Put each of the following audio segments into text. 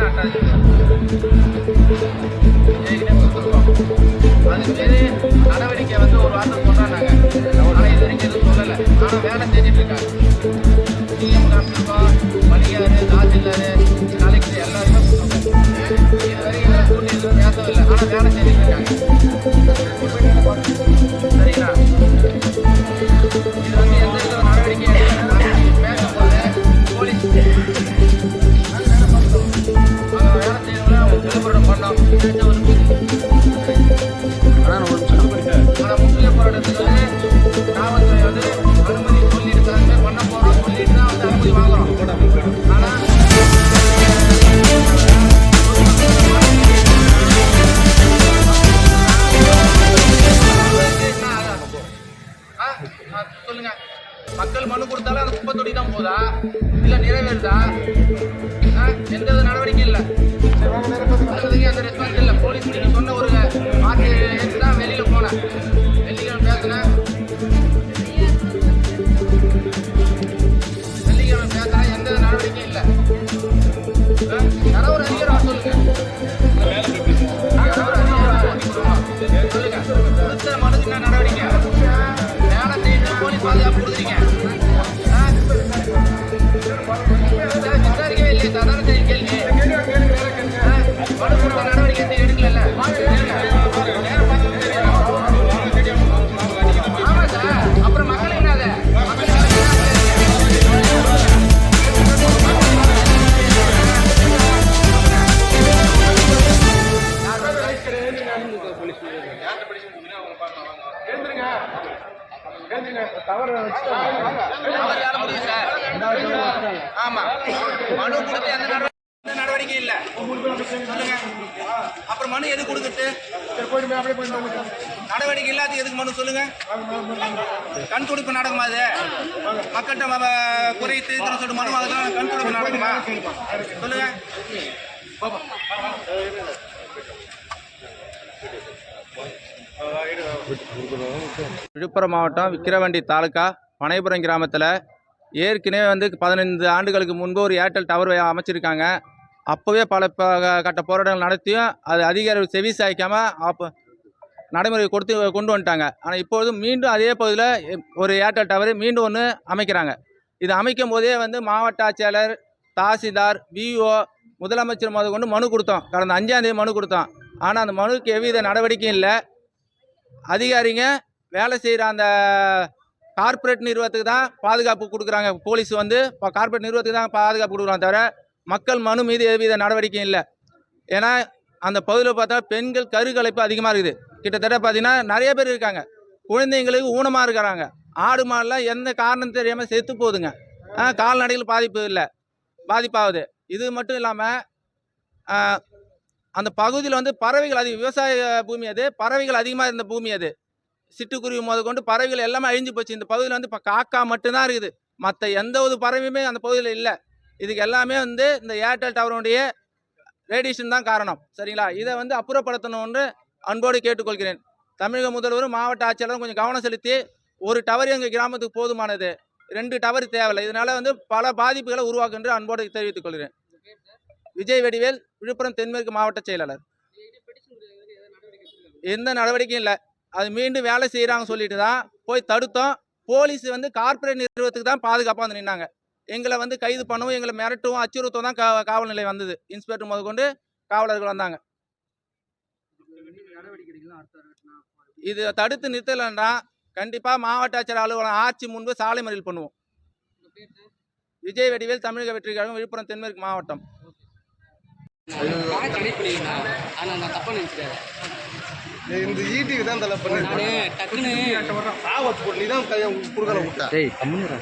หน้ากัน சொல்லுங்க. மக்கள் மனு கொடுத்தாலும் அது குப்பை தொட்டி தான் போதா? இல்ல நிறைவேறுதா? ஆ? எந்த வித நடவடிக்கை இல்ல. அதுக்கு அந்த ரெஸ்பான்ஸ் இல்ல. போலீஸ் நீங்க சொன்ன ஒரு வார்த்தை எடுத்து தான் வெளியில போனேன். வெள்ளிக்கிழமை பேசினேன். வெள்ளிக்கிழமை பேசினா எந்த வித நடவடிக்கையும் இல்லை. ஆ? யாரோ ஒரு அதிகாரம் வர சொல்லுங்க. ஒரு அதிகாரம் வர சொல்லுங்க. சொல்லுங்க. கொடுத்த மனுக்கு என்ன நடவடிக்கை போலீஸ் பாதுகாப்பு கொடுக்குறீங்க. அவர் ஆமா மனு கொடுத்து எந்த நடவடிக்கை நடவடிக்கை இல்ல சொல்லுங்க அப்புறம் மனு எது கொடுத்துட்டு நடவடிக்கை இல்லாத எதுக்கு மனு சொல்லுங்க கண் துடிப்பு நாடகமா அது மக்கள்கிட்ட ம- குறை தீர்க்கணும் சொல்லிட்டு மனு வாங்குறது கண் துடிப்பு நாடகமா சொல்லுங்க விழுப்புரம் மாவட்டம் விக்கிரவாண்டி தாலுக்கா பனைபுரம் கிராமத்தில் ஏற்கனவே வந்து பதினைந்து ஆண்டுகளுக்கு முன்பு ஒரு ஏர்டெல் டவர் அமைச்சிருக்காங்க. அப்போவே பல ப- கட்ட போராட்டங்கள் நடத்தியும் அது அதிகாரிகள் செவி சாய்க்காமல் அப்போ நடைமுறை கொடுத்து கொண்டு வந்துட்டாங்க. ஆனால் இப்பொழுது மீண்டும் அதே பகுதியில் ஒரு ஏர்டெல் டவர் மீண்டும் ஒன்று அமைக்கிறாங்க. இது அமைக்கும் போதே வந்து மாவட்ட ஆட்சியாளர் தாசில்தார் விஓ முதலமைச்சர் முதல் கொண்டு மனு கொடுத்தோம். கடந்த அஞ்சாந்தேதி மனு கொடுத்தோம். ஆனால் அந்த மனுக்கு எவ்வித நடவடிக்கையும் இல்லை. அதிகாரிங்க வேலை செய்கிற அந்த கார்ப்பரேட் நிறுவனத்துக்கு தான் பாதுகாப்பு கொடுக்குறாங்க. போலீஸ் வந்து இப்போ கார்ப்பரேட் நிறுவனத்துக்கு தான் பாதுகாப்பு கொடுக்குறாங்க தவிர மக்கள் மனு மீது எவ்வித நடவடிக்கையும் இல்லை. ஏன்னா அந்த பகுதியில் பார்த்தா பெண்கள் கருகலைப்பு அதிகமாக இருக்குது. கிட்டத்தட்ட பார்த்தீங்கன்னா நிறைய பேர் இருக்காங்க. குழந்தைங்களுக்கு ஊனமாக இருக்கிறாங்க. ஆடு மாடெலாம் எந்த காரணம் தெரியாமல் செத்து போகுதுங்க. கால்நடைகள் பாதிப்பு இல்லை. பாதிப்பாகுது. இது மட்டும் இல்லாமல் அந்த பகுதியில் வந்து பறவைகள் அதிக விவசாய பூமி அது பறவைகள் அதிகமாக இருந்த பூமி அது. சிட்டுக்குருவி முத கொண்டு பறவைகள் எல்லாமே அழிஞ்சு போச்சு. இந்த பகுதியில் வந்து இப்போ காக்கா மட்டும்தான் இருக்குது. மற்ற எந்த ஒரு பறவையுமே அந்த பகுதியில் இல்லை. இதுக்கு எல்லாமே வந்து இந்த ஏர்டெல் டவருடைய ரேடியேஷன் தான் காரணம். சரிங்களா? இதை வந்து அப்புறப்படுத்தணும்னு அன்போடு கேட்டுக்கொள்கிறேன். தமிழக முதல்வரும் மாவட்ட ஆட்சியாளரும் கொஞ்சம் கவனம் செலுத்தி ஒரு டவர் எங்கள் கிராமத்துக்கு போதுமானது? ரெண்டு டவர் தேவையில்லை. இதனால் வந்து பல பாதிப்புகளை உருவாக்கும் அன்போடு தெரிவித்துக் கொள்கிறேன். விஜய் வடிவேல் விழுப்புரம் தென்மேற்கு மாவட்ட செயலாளர். எந்த நடவடிக்கையும் இல்லை. அது மீண்டும் வேலை செய்கிறாங்க சொல்லிட்டு தான் போய் தடுத்தோம். போலீஸ் வந்து கார்ப்பரேட் நிறுவனத்துக்கு தான் பாதுகாப்பாக வந்து நின்னாங்க. எங்களை வந்து கைது பண்ணவும் எங்களை மிரட்டவும் அச்சுறுத்தவும் தான் கா காவல் நிலையம் வந்தது. இன்ஸ்பெக்டர் முதற்கொண்டு காவலர்கள் வந்தாங்க. இது தடுத்து நிறுத்தலைன்னா கண்டிப்பாக மாவட்ட ஆட்சியர் அலுவலகம் ஆட்சி முன்பு சாலை மறியல் பண்ணுவோம். விஜய் வடிவேல் தமிழக வெற்றி கழகம் விழுப்புரம் தென்மேற்கு மாவட்டம். நான் கனெக்ட் பண்ணியிருந்தேன் ஆனால் நான் தப்பாக நினச்சிட்டேன். இந்த ஈட்டிக்கு தான் தலை பண்ணி. நான் டக்குன்னு போட்டு நீ தான் குறுக்கலை விட்ட டேய் கம்முன்னு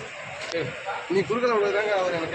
நீ குறுக்கலை விடுறதாங்க அவர் எனக்கு